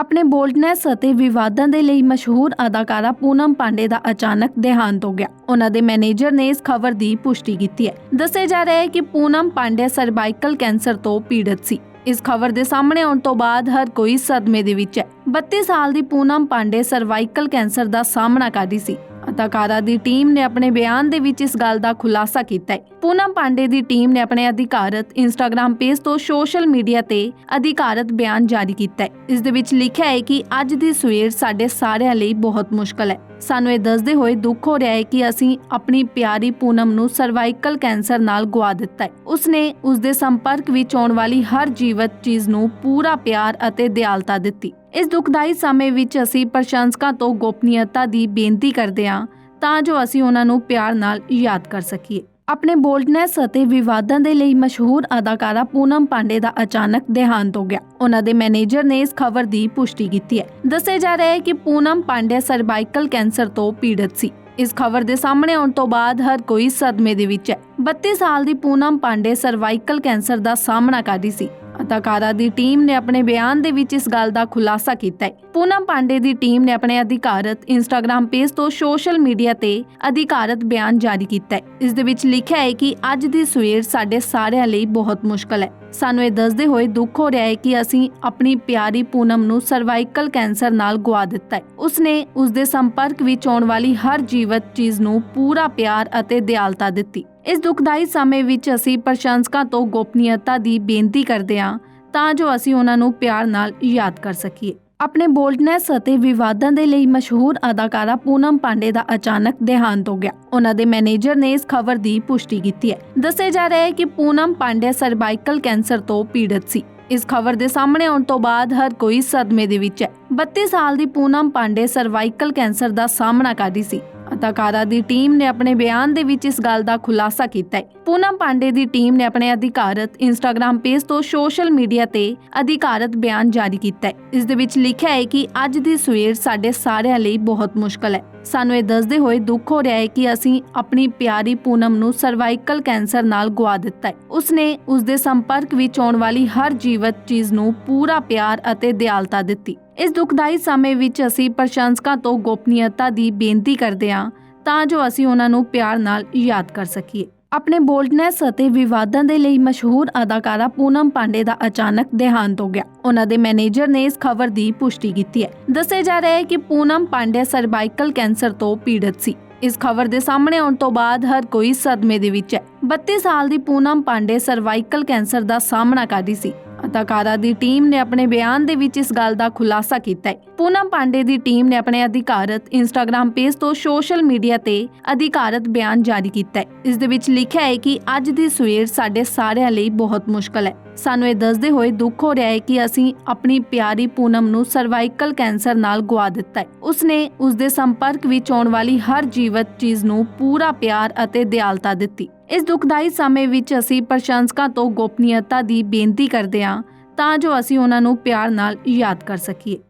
ਆਪਣੇ ਬੋਲਡਨੈਸ ਅਤੇ ਵਿਵਾਦਾਂ ਦੇ ਲਈ ਮਸ਼ਹੂਰ ਅਦਾਕਾਰਾ ਪੂਨਮ ਪਾਂਡੇ ਦਾ ਅਚਾਨਕ ਦੇਹਾਂਤ ਹੋ ਗਿਆ। ਉਹਨਾਂ ਦੇ ਮੈਨੇਜਰ ਨੇ ਇਸ ਖਬਰ ਦੀ ਪੁਸ਼ਟੀ ਕੀਤੀ ਹੈ। ਦੱਸਿਆ ਜਾ ਰਿਹਾ ਹੈ ਕਿ ਪੂਨਮ ਪਾਂਡੇ ਸਰਵਾਈਕਲ ਕੈਂਸਰ ਤੋਂ ਪੀੜਤ ਸੀ। ਇਸ ਖਬਰ ਦੇ ਸਾਹਮਣੇ ਆਉਣ ਤੋਂ ਬਾਅਦ ਹਰ ਕੋਈ ਸਦਮੇ ਦੇ ਵਿੱਚ ਹੈ। 32 ਸਾਲ ਦੀ ਪੂਨਮ ਪਾਂਡੇ ਸਰਵਾਈਕਲ ਕੈਂਸਰ ਦਾ ਸਾਹਮਣਾ ਕਰ ਰਹੀ ਸੀ। ਅਦਾਕਾਰਾ ਦੀ ਟੀਮ ਨੇ ਆਪਣੇ ਬਿਆਨ ਦੇ ਵਿੱਚ ਇਸ ਗੱਲ ਦਾ ਖੁਲਾਸਾ ਕੀਤਾ ਹੈ। ਪੂਨਮ ਪਾਂਡੇ ਦੀ ਟੀਮ ਨੇ ਆਪਣੇ ਅਧਿਕਾਰਤ ਇੰਸਟਾਗ੍ਰam ਪੇਜ ਤੋਂ ਸੋਸ਼ਲ ਮੀਡੀਆ ਤੇ ਅਧਿਕਾਰਤ ਬਿਆਨ ਜਾਰੀ ਕੀਤਾ ਹੈ। ਇਸ ਦੇ ਵਿੱਚ ਲਿਖਿਆ ਹੈ ਕਿ ਅੱਜ ਦੀ ਸਵੇਰ ਸਾਡੇ ਸਾਰਿਆਂ ਲਈ ਬਹੁਤ ਮੁਸ਼ਕਲ ਹੈ। ਸਾਨੂੰ ਇਹ ਦੱਸਦੇ ਹੋਏ ਦੁੱਖ ਹੋ ਰਿਹਾ ਹੈ ਕਿ ਅਸੀਂ ਆਪਣੀ ਪਿਆਰੀ ਪੂਨਮ ਨੂੰ ਸਰਵਾਈਕਲ ਕੈਂਸਰ ਨਾਲ ਗਵਾ ਦਿੱਤਾ ਹੈ। ਉਸਨੇ ਉਸ ਦੇ ਸੰਪਰਕ ਵਿੱਚ ਆਉਣ ਵਾਲੀ ਹਰ ਜੀਵਤ ਚੀਜ਼ ਨੂੰ ਪੂਰਾ ਪਿਆਰ ਅਤੇ ਦਿਆਲਤਾ ਦਿੱਤੀ। ਇਸ ਦੁਖਦਾਈ ਸਮੇਂ ਵਿੱਚ ਅਸੀਂ ਪ੍ਰਸ਼ੰਸਕਾਂ ਤੋਂ ਗੋਪਨੀਯਤਾ ਦੀ ਬੇਨਤੀ ਕਰਦੇ ਹਾਂ ਤਾਂ ਜੋ ਅਸੀਂ ਉਹਨਾਂ ਨੂੰ ਪਿਆਰ ਨਾਲ ਯਾਦ ਕਰ ਸਕੀਏ। ਆਪਣੇ ਬੋਲਡਨੈਸ ਅਤੇ ਵਿਵਾਦਾਂ ਦੇ ਲਈ ਮਸ਼ਹੂਰ ਅਦਾਕਾਰਾ ਪੂਨਮ ਪਾਂਡੇ ਦਾ ਅਚਾਨਕ ਦੇਹਾਂਤ ਹੋ ਗਿਆ। ਉਹਨਾਂ ਦੇ ਮੈਨੇਜਰ ਨੇ ਇਸ ਖਬਰ ਦੀ ਪੁਸ਼ਟੀ ਕੀਤੀ ਹੈ। ਦੱਸਿਆ ਜਾ ਰਿਹਾ ਹੈ ਕਿ ਪੂਨਮ ਪਾਂਡੇ ਸਰਵਾਈਕਲ ਕੈਂਸਰ ਤੋਂ ਪੀੜਤ ਸੀ। ਇਸ ਖਬਰ ਦੇ ਸਾਹਮਣੇ ਆਉਣ ਤੋਂ ਬਾਅਦ ਹਰ ਕੋਈ ਸਦਮੇ ਦੇ ਵਿੱਚ ਹੈ। 32 ਸਾਲ ਦੀ ਪੂਨਮ ਪਾਂਡੇ ਸਰਵਾਈਕਲ ਕੈਂਸਰ ਦਾ ਸਾਹਮਣਾ ਕਰ ਰਹੀ ਸੀ। ਅਦਾਕਾਰਾ ਦੀ ਟੀਮ ਨੇ ਆਪਣੇ ਬਿਆਨ ਦੇ ਵਿੱਚ ਇਸ ਗੱਲ ਦਾ ਖੁਲਾਸਾ ਕੀਤਾ ਹੈ। ਪੂਨਮ ਪਾਂਡੇ ਦੀ ਟੀਮ ਨੇ ਆਪਣੇ ਅਧਿਕਾਰਤ ਇੰਸਟਾਗ੍ਰam ਪੇਜ ਤੋਂ ਸੋਸ਼ਲ ਮੀਡੀਆ ਤੇ ਅਧਿਕਾਰਤ ਬਿਆਨ ਜਾਰੀ ਕੀਤਾ ਹੈ। ਇਸ ਦੇ ਵਿੱਚ ਲਿਖਿਆ ਹੈ ਕਿ ਅੱਜ ਦੀ ਸਵੇਰ ਸਾਡੇ ਸਾਰਿਆਂ ਲਈ ਬਹੁਤ ਮੁਸ਼ਕਲ ਹੈ। ਸਾਨੂੰ ਇਹ ਦੱਸਦੇ ਹੋਏ ਦੁੱਖ ਹੋ ਰਿਹਾ ਹੈ ਕਿ ਅਸੀਂ ਆਪਣੀ ਪਿਆਰੀ ਪੂਨਮ ਨੂੰ ਸਰਵਾਈਕਲ ਕੈਂਸਰ ਨਾਲ ਗਵਾ ਦਿੱਤਾ ਹੈ। ਉਸਨੇ ਉਸ ਦੇ ਸੰਪਰਕ ਵਿੱਚ ਆਉਣ ਵਾਲੀ ਹਰ ਜੀਵਤ ਚੀਜ਼ ਨੂੰ ਪੂਰਾ ਪਿਆਰ ਅਤੇ ਦਿਆਲਤਾ ਦਿੱਤੀ। ਇਸ ਦੁਖਦਾਈ ਸਮੇਂ ਵਿੱਚ ਅਸੀਂ ਪ੍ਰਸ਼ੰਸਕਾਂ ਤੋਂ ਗੋਪਨੀਯਤਾ ਦੀ ਬੇਨਤੀ ਕਰਦੇ ਹਾਂ ਤਾਂ ਜੋ ਅਸੀਂ ਉਹਨਾਂ ਨੂੰ ਪਿਆਰ ਨਾਲ ਯਾਦ ਕਰ ਸਕੀਏ। ਆਪਣੇ ਬੋਲਡਨੈਸ ਅਤੇ ਵਿਵਾਦਾਂ ਦੇ ਲਈ ਮਸ਼ਹੂਰ ਅਦਾਕਾਰਾ ਪੂਨਮ ਪਾਂਡੇ ਦਾ ਅਚਾਨਕ ਦੇਹਾਂਤ ਹੋ ਗਿਆ। ਉਹਨਾਂ ਦੇ ਮੈਨੇਜਰ ਨੇ ਇਸ ਖਬਰ ਦੀ ਪੁਸ਼ਟੀ ਕੀਤੀ ਹੈ। ਦੱਸਿਆ ਜਾ ਰਿਹਾ ਹੈ ਕਿ ਪੂਨਮ ਪਾਂਡੇ ਸਰਵਾਈਕਲ ਕੈਂਸਰ ਤੋਂ ਪੀੜਤ ਸੀ। ਇਸ ਖਬਰ ਦੇ ਸਾਹਮਣੇ ਆਉਣ ਤੋਂ ਬਾਅਦ ਹਰ ਕੋਈ ਸਦਮੇ ਦੇ ਵਿੱਚ ਹੈ। 32 ਸਾਲ ਦੀ ਪੂਨਮ ਪਾਂਡੇ ਸਰਵਾਈਕਲ ਕੈਂਸਰ ਦਾ ਸਾਹਮਣਾ ਕਰ ਰਹੀ ਸੀ। ਅਦਾਕਾਰਾ ਦੀ ਟੀਮ ਨੇ ਆਪਣੇ ਬਿਆਨ ਦੇ ਵਿੱਚ ਇਸ ਗੱਲ ਦਾ ਖੁਲਾਸਾ ਕੀਤਾ ਹੈ। ਪੂਨਮ ਪਾਂਡੇ ਦੀ ਟੀਮ ਨੇ ਆਪਣੇ ਅਧਿਕਾਰਤ ਇੰਸਟਾਗ੍ਰam ਪੇਜ ਤੋਂ ਸੋਸ਼ਲ ਮੀਡੀਆ ਤੇ ਅਧਿਕਾਰਤ ਬਿਆਨ ਜਾਰੀ ਕੀਤਾ ਹੈ। ਇਸ ਦੇ ਵਿੱਚ ਲਿਖਿਆ ਹੈ ਕਿ ਅੱਜ ਦੀ ਸਵੇਰ ਸਾਡੇ ਸਾਰਿਆਂ ਲਈ ਬਹੁਤ ਮੁਸ਼ਕਲ ਹੈ। ਸਾਨੂੰ ਇਹ ਦੱਸਦੇ ਹੋਏ ਦੁੱਖ ਹੋ ਰਿਹਾ ਹੈ ਕਿ ਅਸੀਂ ਆਪਣੀ ਪਿਆਰੀ ਪੂਨਮ ਨੂੰ ਸਰਵਾਈਕਲ ਕੈਂਸਰ ਨਾਲ ਗਵਾ ਦਿੱਤਾ ਹੈ। ਉਸਨੇ ਉਸ ਦੇ ਸੰਪਰਕ ਵਿੱਚ ਆਉਣ ਵਾਲੀ ਹਰ ਜੀਵਤ ਚੀਜ਼ ਨੂੰ ਪੂਰਾ ਪਿਆਰ ਅਤੇ ਦਿਆਲਤਾ ਦਿੱਤੀ। ਇਸ ਦੁਖਦਾਈ ਸਮੇਂ ਵਿੱਚ ਅਸੀਂ ਪ੍ਰਸ਼ੰਸਕਾਂ ਤੋਂ ਗੋਪਨੀਯਤਾ ਦੀ ਬੇਨਤੀ ਕਰਦੇ ਹਾਂ ਤਾਂ ਜੋ ਅਸੀਂ ਉਹਨਾਂ ਨੂੰ ਪਿਆਰ ਨਾਲ ਯਾਦ ਕਰ ਸਕੀਏ। ਆਪਣੇ ਬੋਲਡਨੈਸ ਅਤੇ ਵਿਵਾਦਾਂ ਦੇ ਲਈ ਮਸ਼ਹੂਰ ਅਦਾਕਾਰਾ ਪੂਨਮ ਪਾਂਡੇ ਦਾ ਅਚਾਨਕ ਦੇਹਾਂਤ ਹੋ ਗਿਆ। ਉਹਨਾਂ ਦੇ ਮੈਨੇਜਰ ਨੇ ਇਸ ਖਬਰ ਦੀ ਪੁਸ਼ਟੀ ਕੀਤੀ ਹੈ। ਦੱਸਿਆ ਜਾ ਰਿਹਾ ਹੈ ਕਿ ਪੂਨਮ ਪਾਂਡੇ ਸਰਵਾਈਕਲ ਕੈਂਸਰ ਤੋਂ ਪੀੜਤ ਸੀ। ਇਸ ਖਬਰ ਦੇ ਸਾਹਮਣੇ ਆਉਣ ਤੋਂ ਬਾਅਦ ਹਰ ਕੋਈ ਸਦਮੇ ਦੇ ਵਿੱਚ ਹੈ। 32 ਸਾਲ ਦੀ ਪੂਨਮ ਪਾਂਡੇ ਸਰਵਾਈਕਲ ਕੈਂਸਰ ਦਾ ਸਾਹਮਣਾ ਕਰ ਰਹੀ ਸੀ। ਅਦਾਕਾਰਾ ਦੀ ਟੀਮ ਨੇ ਆਪਣੇ ਬਿਆਨ ਦੇ ਵਿੱਚ ਇਸ ਗੱਲ ਦਾ ਖੁਲਾਸਾ ਕੀਤਾ ਹੈ। ਪੂਨਮ ਪਾਂਡੇ ਦੀ ਟੀਮ ਨੇ ਆਪਣੇ ਅਧਿਕਾਰਤ ਇੰਸਟਾਗ੍ਰam ਪੇਜ ਤੋਂ ਸੋਸ਼ਲ ਮੀਡੀਆ ਤੇ ਅਧਿਕਾਰਤ ਬਿਆਨ ਜਾਰੀ ਕੀਤਾ ਹੈ। ਇਸ ਦੇ ਵਿੱਚ ਲਿਖਿਆ ਹੈ ਕਿ ਅੱਜ ਦੀ ਸਵੇਰ ਸਾਡੇ ਸਾਰਿਆਂ ਲਈ ਬਹੁਤ ਮੁਸ਼ਕਲ ਹੈ। ਸਾਨੂੰ ਇਹ ਦੱਸਦੇ ਹੋਏ ਦੁੱਖ ਹੋ ਰਿਹਾ ਹੈ ਕਿ ਅਸੀਂ ਆਪਣੀ ਪਿਆਰੀ ਪੂਨਮ ਨੂੰ ਸਰਵਾਈਕਲ ਕੈਂਸਰ ਨਾਲ ਗਵਾ ਦਿੱਤਾ ਹੈ। ਉਸਨੇ ਉਸ ਦੇ ਸੰਪਰਕ ਵਿੱਚ ਆਉਣ ਵਾਲੀ ਹਰ ਜੀਵਤ ਚੀਜ਼ ਨੂੰ ਪੂਰਾ ਪਿਆਰ ਅਤੇ ਦਿਆਲਤਾ ਦਿੱਤੀ। ਇਸ ਦੁਖਦਾਈ ਸਮੇਂ ਵਿੱਚ ਅਸੀਂ ਪ੍ਰਸ਼ੰਸਕਾਂ ਤੋਂ ਗੋਪਨੀਯਤਾ ਦੀ ਬੇਨਤੀ ਕਰਦੇ ਹਾਂ ਤਾਂ ਜੋ ਅਸੀਂ ਉਹਨਾਂ ਨੂੰ ਪਿਆਰ ਨਾਲ ਯਾਦ ਕਰ ਸਕੀਏ।